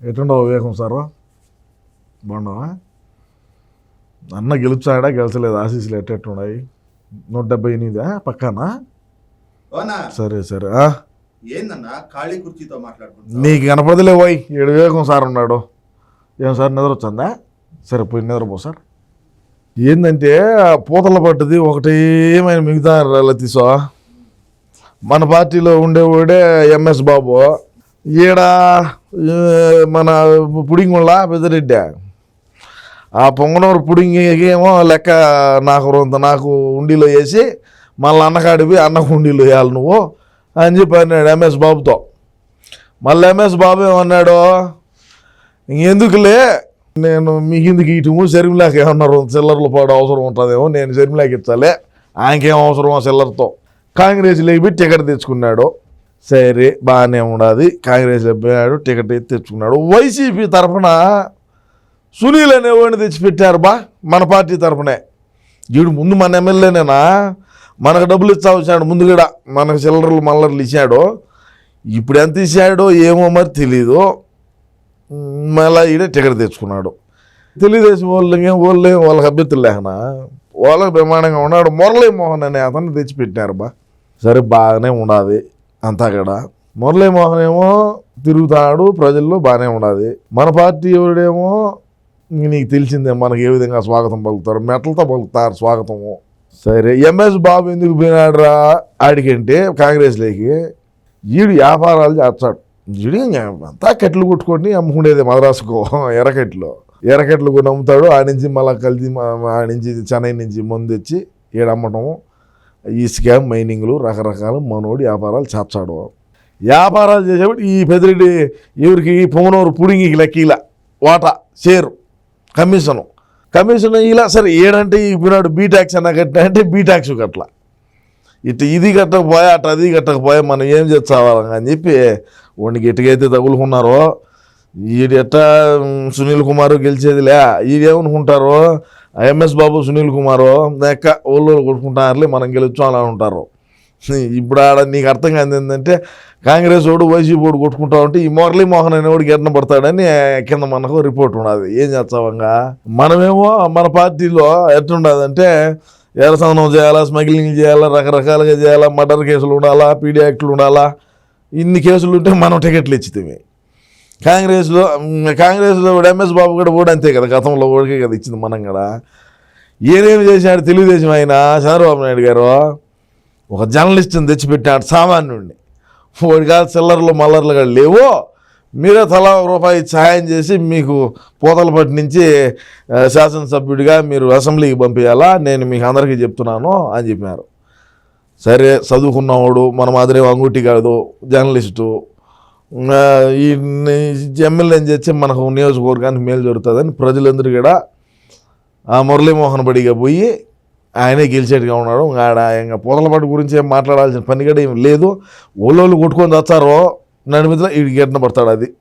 ఎటుండవు వివేకం సారు? బాగున్నావా అన్న గెలుచాడా గెలిచలేదు? ఆశీస్సులు ఎట్టెట్టున్నాయి? నూట డెబ్బై ఎనిమిదా? పక్కనా? సరే సరే? ఏందన్నా? ఖాళీ కుర్చీతో మాట్లాడుకుంటా నీకు కనపడలే పోయి ఏడు వివేకం సార్ ఉన్నాడు. ఏం సార్ నిద్ర వచ్చిందా? సరే పోయి నిద్రపో సార్. ఏంటంటే పూతల పట్టుది ఒకటి ఏమైనా మిగతా తీసో మన పార్టీలో ఉండేవాడే ఎంఎస్ బాబు. ఈడ మన పుడింగుళ్ళ పెద్దరెడ్డి. ఆ పొంగనూరు పుడింగి ఏమో లెక్క నాకు రొంత నాకు ఉండిలో వేసి మళ్ళీ పోయి అన్నకు ఉండిలో వేయాలి నువ్వు అని చెప్పి అన్నాడు ఎంఎస్ బాబుతో. మళ్ళీ ఎంఎస్ బాబు ఏమన్నాడు ఎందుకులే నేను మీ కిందకి ఇటుము శర్మిలాకి ఏమన్నారు చిల్లర్లు పాడు అవసరం ఉంటుందేమో నేను శర్మిలాకి ఇచ్చాలే ఆయనకేం అవసరమో చిల్లరతో. కాంగ్రెస్ పెట్టి టికెట్ తెచ్చుకున్నాడు. సరే బాగానే ఉండదు. కాంగ్రెస్లో పోయాడు టికెట్ తెచ్చుకున్నాడు. వైసీపీ తరఫున సునీల్ అనేవాడిని తెచ్చిపెట్టారు బా మన పార్టీ తరఫునే. వీడు ముందు మన ఎమ్మెల్యేనేనా? మనకు డబ్బులు ఇచ్చా వచ్చాడు ముందు కూడా మనకు చిల్లరలు మల్లర్లు ఇచ్చాడు. ఇప్పుడు ఎంత ఇచ్చాడో ఏమో మరి తెలీదు. మళ్ళీ ఈడ టికెట్ తెచ్చుకున్నాడు. తెలుగుదేశం వాళ్ళకి వాళ్ళు వాళ్ళకి అభ్యర్థులు లేకనా? వాళ్ళకి బ్రహ్మాండంగా ఉన్నాడు. మురళీ మోహన్ అనే అతను తెచ్చిపెట్టినారు బా. సరే బాగానే ఉండాలి అంతా కూడా. మురళీ మోహన్ ఏమో తిరుగుతాడు ప్రజల్లో బాగానే ఉండాది మన పార్టీ ఎవడేమో నీకు తెలిసిందే మనకి ఏ విధంగా స్వాగతం పలుకుతారు. మెట్లతో పలుకుతారు స్వాగతము. సరే ఎంఎస్ బాబు ఎందుకు పోయినాడురా? ఆడికంటే కాంగ్రెస్లోకి ఈడు వ్యాపారాలు చేస్తాడు. ఈడు అంతా కట్లు కొట్టుకొని అమ్ముకునేది మద్రాసుకు ఎర్రకట్లు ఎర్రకట్లు కొని అమ్ముతాడు. ఆ నుంచి మళ్ళీ కలిసి ఆ నుంచి చెన్నై నుంచి మందు తెచ్చి ఈడమ్మటము ఈ స్కామ్ మైనింగ్లు రకరకాల మనోడి వ్యాపారాలు చేస్తాడు. వ్యాపారాలు చేసేప్పుడు ఈ పెదిరెడ్డి ఎవరికి పొంగనూరు పుడింగికి లెక్కీల వాటా షేరు కమిషను. కమిషన్ ఇలా సరే ఏడంటే ఈ పిన్నాడు బీ ట్యాక్స్ అన్న కట్టినా అంటే బీ ట్యాక్స్ ఇటు ఇది కట్టకపోయా అటు అది కట్టకపోయా మనం ఏం చేస్తావాలని అని చెప్పి వాడికి ఎటుకైతే తగులుకున్నారో ఈడెట్ట సునీల్ కుమార్ గెలిచేదిలే ఈడేమనుకుంటారో ఎంఎస్ బాబు సునీల్ కుమారు ఎక్క ఓళ్ళు కొట్టుకుంటారులే మనం గెలుచాం అలా ఉంటారు. ఇప్పుడు ఆడ నీకు అర్థం కాదు ఏంటంటే కాంగ్రెస్ వాడు వైసీపీ వాడు కొట్టుకుంటా ఉంటే ఈ మురళీ మోహన్ అనేవాడు గెట్న పడతాడని కింద మనకు రిపోర్ట్ ఉన్నది. ఏం చేస్తావంగా మనమేమో మన పార్టీలో ఎట్లుండదంటే ఎర్రసందనం చేయాలా స్మగ్లింగ్ చేయాలా రకరకాలుగా చేయాలా మర్డర్ కేసులు ఉండాలా పీడీ యాక్టులు ఉండాలా ఇన్ని కేసులు ఉంటే మనం టికెట్లు ఇచ్చితే కాంగ్రెస్లో కాంగ్రెస్లో కూడా ఎంఎస్ బాబు కూడా కూడా అంతే కదా గతంలో ఓడికే కదా ఇచ్చింది మనం కూడా. ఏనేమి చేశాడు తెలుగుదేశం ఆయన చంద్రబాబు నాయుడు గారు? ఒక జర్నలిస్ట్ని తెచ్చిపెట్టాడు సామాన్యుడిని. వాడి కాదు చిల్లర్లు మల్లర్లు కూడా లేవు మీరే తలా రూపాయి సహాయం చేసి మీకు పోతలపట్టి నుంచి శాసనసభ్యుడిగా మీరు అసెంబ్లీకి పంపించాలా నేను మీకు అందరికీ చెప్తున్నాను అని చెప్పినారు. సరే చదువుకున్నవాడు మన మాదిరి అంగుటి కాదు జర్నలిస్టు. ఈ ఎమ్మెల్యేని చేస్తే మనకు నియోజకవర్గానికి మేలు జరుగుతుందని ప్రజలందరూ కూడా ఆ మురళీమోహన్ బడిగా పోయి ఆయనే గెలిచేట్టుగా ఉన్నాడు. ఇంకా ఆడ ఇంకా పూతలపాటు గురించి ఏం మాట్లాడాల్సిన పని కూడా ఏం లేదు. ఓళ్ళోళ్ళు కొట్టుకొని తెచ్చారో నడిమిదిలో వీడికి ఎట్న పడతాడు అది.